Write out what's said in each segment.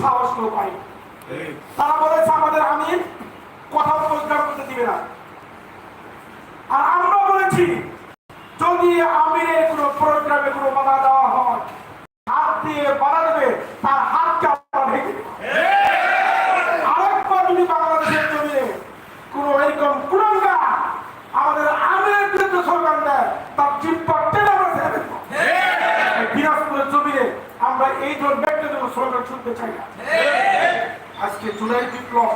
সাহস কেউ পাই তারা বলেছে আমাদের আমির কথা রোজগার করতে দিবে না। আর আমরা বলেছি যদি আমিরের কোনো প্রোগ্রামে কোনো বাধা দেওয়া হয় হাত দিয়ে বাধা দেবে তার হাতকে আমরা ভেঙে দেব। আরেকবার যদি বাংলাদেশের জমিনে কোন এরকম কুরঙ্গা আমাদের আমিরের বিরুদ্ধে স্লোগান দেয় তার জিব্বা টেনে আমরা ছেড়ে দেবো এই দিনাজপুরের জমিনে আমরা এই ধরনের ব্যক্তিগত শুনতে চাই না আজকে জুলাই বিপ্লব,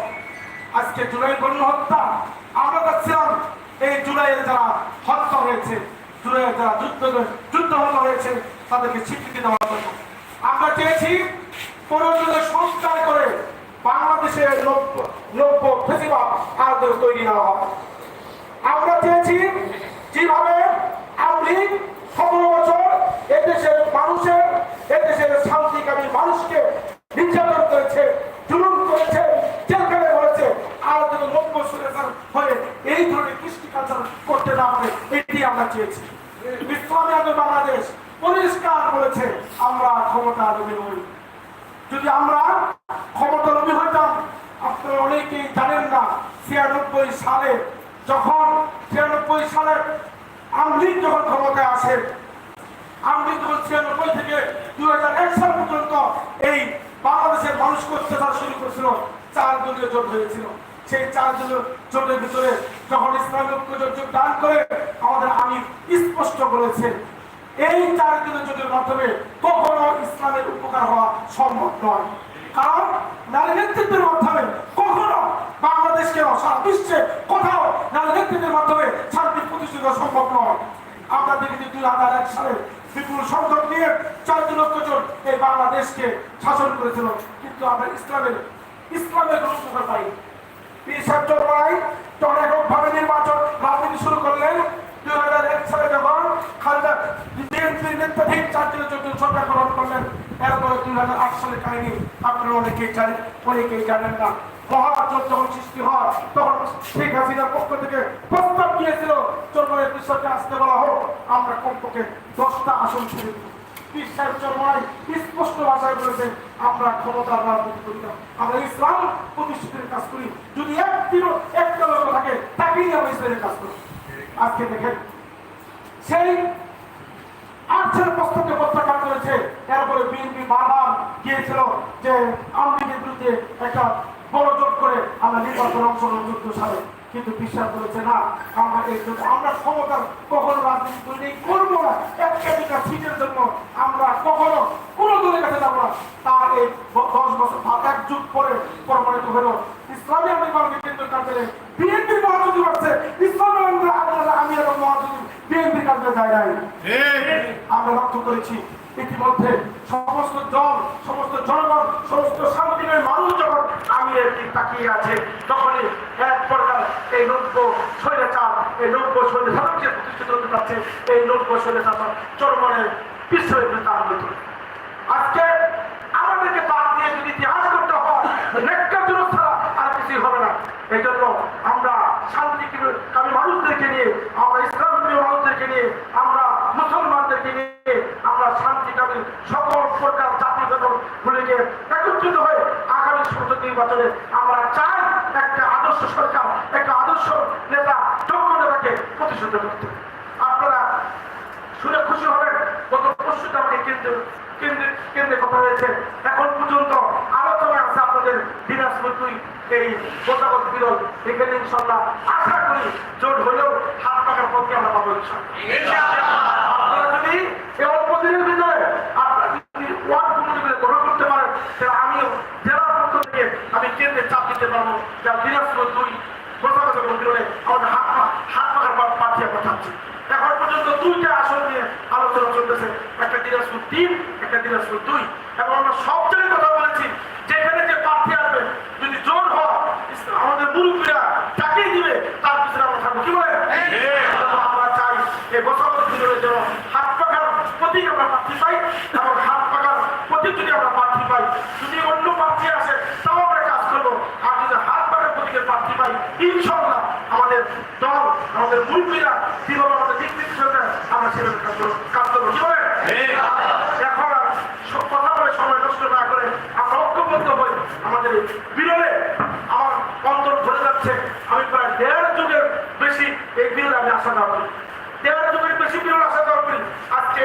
আজকে জুলাই হত্যা আমরা যাচ্ছিলাম এই জুলাইয়ের যারা হত্যা হয়েছে জুলাইয়ের যারা যুদ্ধ যুদ্ধ হত্যা হয়েছে, তাদেরকে স্বীকৃতি দেওয়ার জন্য। আমরা চেয়েছি প্রয়োজনে সংস্কার করে বাংলাদেশের নব্য নব্য ফেসিবাদ আর তৈরি না আমরা চেয়েছি যেভাবে আপনি সতেরো বছর এদেশের মানুষের এদেশের শান্তিকামী মানুষকে নির্যাতন করেছে, জুলুম করেছে জেলখানে করেছে আর যেন নব্য সুরেশন হয়ে এই ধরনের কৃষ্টি কালচার করতে না পারে, এটি আমরা চেয়েছি। ইসলামী আন্দোলন বাংলাদেশ পরিষ্কার বলেছে, আমরা ক্ষমতা লোভী নই। যদি আমরা ক্ষমতা লোভী হইতাম, আপনারা অনেকেই জানেন না, ছিয়ানব্বই সালে, যখন ছিয়ানব্বই সালে আমলিগ যখন ক্ষমতায় আসে আমলিগ যখন ছিয়ানব্বই থেকে দুই হাজার এক সাল পর্যন্ত এই বাংলাদেশের মানুষকে অত্যাচার শুরু করেছিল, চার দলীয় জোট হয়েছিল। সেই চার জোটের ভিতরে যখন ইসলামী ঐক্য জোট যোগদান করে, আমাদের আমি স্পষ্ট বলেছে এই চার জোটের মাধ্যমে কখনো ইসলামের উপকার হওয়া সম্ভব নয়। কারণ নারী নেতৃত্বের মাধ্যমে কখনো বাংলাদেশকে বিশ্বে কোথাও নারী নেতৃত্বের মাধ্যমে শান্তি প্রতিষ্ঠিত সম্ভব নয়। আমরা দেখেছি দুই হাজার এক সালে বিপুল সংসদ নিয়ে চোদ্দ লক্ষ জন এই বাংলাদেশকে শাসন করেছিল। কিন্তু আমরা ইসলামের ইসলামের কোনো উপকার পাই কাহিনী আপনারা অনেকেই জানেন অনেকেই জানেন না। মহাজোট যখন সৃষ্টি হয়। তখন শেখ হাসিনার পক্ষ থেকে প্রস্তাব দিয়েছিল চরমায়ের বিষয়কে আসতে বলা হোক, আমরা কমপক্ষে দশটা আসন ছেড়ে লোক থাকে, তাকেই কাজ করি। আজকে দেখেন, সেই আর্থের প্রস্তাবকে প্রত্যাখ্যান করেছে। এরপরে বিএনপি বারবার গিয়েছিল যে আওয়ামী একটা বড় জোট করে আমরা নির্বাচন অংশগ্রহণ যুদ্ধ সারে কিন্তু বিশ্বাস করেছে না আমরা এই আমরা ক্ষমতার কখনো রাজনীতি নেই করব না। একটা দুটা সিটের জন্য আমরা কখনো কোন দলের কাছে যাব না। তার এই দশ বছর এক যুগ পরে প্রমাণিত হলো ইসলামী আন্দোলনকে কেন্দ্র কাজে বিএনপির ইসলামী আমি এবং বিএনপির যায় নাই। আমরা লক্ষ্য করেছি ইতিমধ্যে সমস্ত দল, সমস্ত জনগণ, সমস্ত শান্তিময় মানুষ যখন আমি একটি তাকিয়ে আছে, তখনই এক প্রকার এই নব্য স্বৈরাচার, এই নব্য স্বৈরাচারকে প্রতিষ্ঠিত হতে পারছে, এই নব্য স্বৈরাচার চরমনের বিশ্বের তার ভিতরে। আজকে আমাদেরকে বাদ দিয়ে যদি ইতিহাস করতে হয় জন্য ছাড়া আর কিছুই হবে না। এই জন্য আমরা শান্তি কামী মানুষদেরকে নিয়ে, আমরা ইসলাম প্রিয় মানুষদেরকে নিয়ে, আমরা মুসলমানদেরকে নিয়ে নির্বাচনে আমরা চাই একটা আদর্শ সরকার, একটা আদর্শ নেতা যোগ্য নেতাকে প্রতিষ্ঠিত করতে। আপনারা শুনে খুশি হবেন, গত পরশুতে আমাকে কেন্দ্র, কেন্দ্রে কেন্দ্রে কথা হয়েছে। এখন পর্যন্ত আলোচনা আছে আপনাদের দিনাজপুর দুই, এই গোটাগত বিরল। এখানে ইনশাল্লাহ আশা করি জোট হলেও হাত পাকার পথে আমরা পাবো ইনশাল্লাহ। আপনারা যদি এই অল্প দিনের ভিতরে আপনারা যদি ওয়ার্ড কমিটি গ্রহণ করতে পারেন তাহলে আমিও জেলার পক্ষ থেকে আমি কেন্দ্রে চাপ দিতে পারব যা দিনাজপুর দুই গোটাগত বিরলে আমাদের হাত পা হাত আমরা চাচ্ছি এখন পর্যন্ত দুইটা আসন নিয়ে আলোচনা চলতেছে। একটা দিনাজপুর তিন একটা দিনাজপুর দুই। এবং আমরা সব জায়গায় কথা বলেছি যেখানে যে প্রার্থী আসবে যদি জোর হয় আমাদের মুরব্বীরা তাকেই দিবে তার পিছনে আমরা থাকব। কি বলে আমরা চাই এই বছর দিনের জন্য হাত পাকার প্রতীক আমরা প্রার্থী পাই এবং হাত পাকার প্রতীক যদি আমরা প্রার্থী পাই যদি অন্য প্রার্থী আসে তাও আমরা কাজ করব। আর প্রার্থী পাই ইনশাল্লাহ আমাদের দল, আমাদের মুরব্বীরা কীভাবে আমাদের দিক নির্দেশনা আমরা সেভাবে কাজ করব এখন আর কথা বলে সময় নষ্ট না করে আমরা ঐক্যবদ্ধ আমাদের বিরলে আমার অন্তর ধরে যাচ্ছে। আমি প্রায় দেড় যুগের বেশি এই বিরলে আমি আশা দেওয়া করি। দেড় যুগের বেশি বিরল আশা দেওয়া করি। আজকে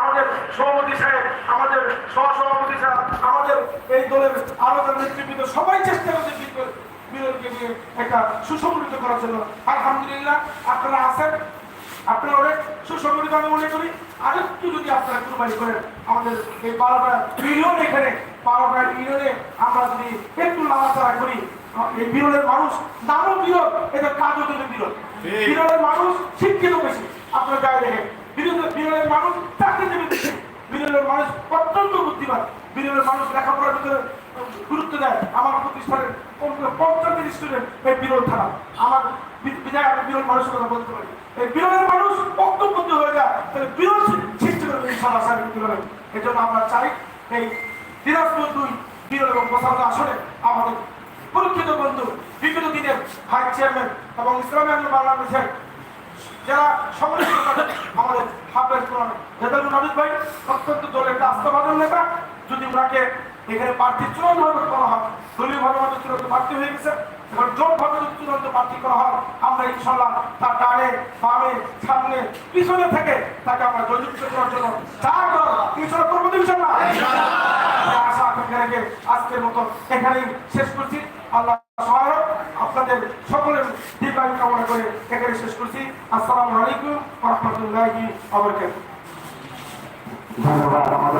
আমাদের সভাপতি সাহেব, আমাদের সহসভাপতি সাহেব, আমাদের এই দলের আলোচনা নেতৃবৃন্দ, সবাই চেষ্টা করছে বিরল- নিয়ে একটা সুসংগঠিত করার জন্য। আলহামদুলিল্লাহ আপনারা আছেন আপনারা অনেক সুসংগঠিত আমি মনে করি। আরেকটু যদি আপনারা কুরবানি করেন আমাদের এই বারোটা ইউনিয়ন এখানে বারোটা ইউনিয়নে আমরা যদি একটু নাড়াচাড়া করি এই বিরলের মানুষ নামও বিরল এদের কাজও কিন্তু বিরল। বিরলের মানুষ শিক্ষিত বেশি আপনার গায়ে দেখেন। বিরলের মানুষ চাকরিজীবী বেশি। বিরলের মানুষ অত্যন্ত বুদ্ধিমান। বিরলের মানুষ লেখাপড়ার ভিতরে গুরুত্ব দেয়। আমার প্রতিষ্ঠানের পঞ্চাশ স্টুডেন্ট এই বিরল থানা। আমার বি- বিদায় আমি বিরল মানুষের কথা বলতে পারি। এই বিরলের মানুষ বক্তব্য হয়ে যায়, তাহলে বিরল সৃষ্টি করবে ইনশাআল্লাহ সাহেব বিরলের এই জন্য আমরা চাই এই দিনাজপুর দুই বিরল এবং প্রসাদ আসনে আমাদের পরীক্ষিত বন্ধু, বিগত দিনের ভাইস চেয়ারম্যান এবং ইসলামী আন্দোলন বাংলাদেশের যারা সংগঠিত আমাদের হাফেজ কোরআন রেজালুল নাবিদ ভাই অত্যন্ত দলের একটা আস্থাবাদন নেতা। যদি ওনাকে এখানে প্রার্থী চূড়ান্ত ভাবে করা হয়। দলীয় ভাবে আমাদের চূড়ান্ত প্রার্থী হয়ে গেছে। এবার জোট ভাবে যদি চূড়ান্ত প্রার্থী করা হয়, আমরা ইনশাল্লাহ তার ডানে, বামে, সামনে, পিছনে থেকে তাকে আমরা জয়যুক্ত করার জন্য যা করার ইনশাল্লাহ করব ইনশাল্লাহ আশা আকাঙ্ক্ষা রেখে আজকের মতো এখানেই শেষ করছি। আল্লাহ সহায়ক আপনাদের সকলের দীর্ঘায়ু কামনা করে এখানে শেষ করছি। আসসালামু আলাইকুম রহমতুল্লাহি ধন্যবাদ।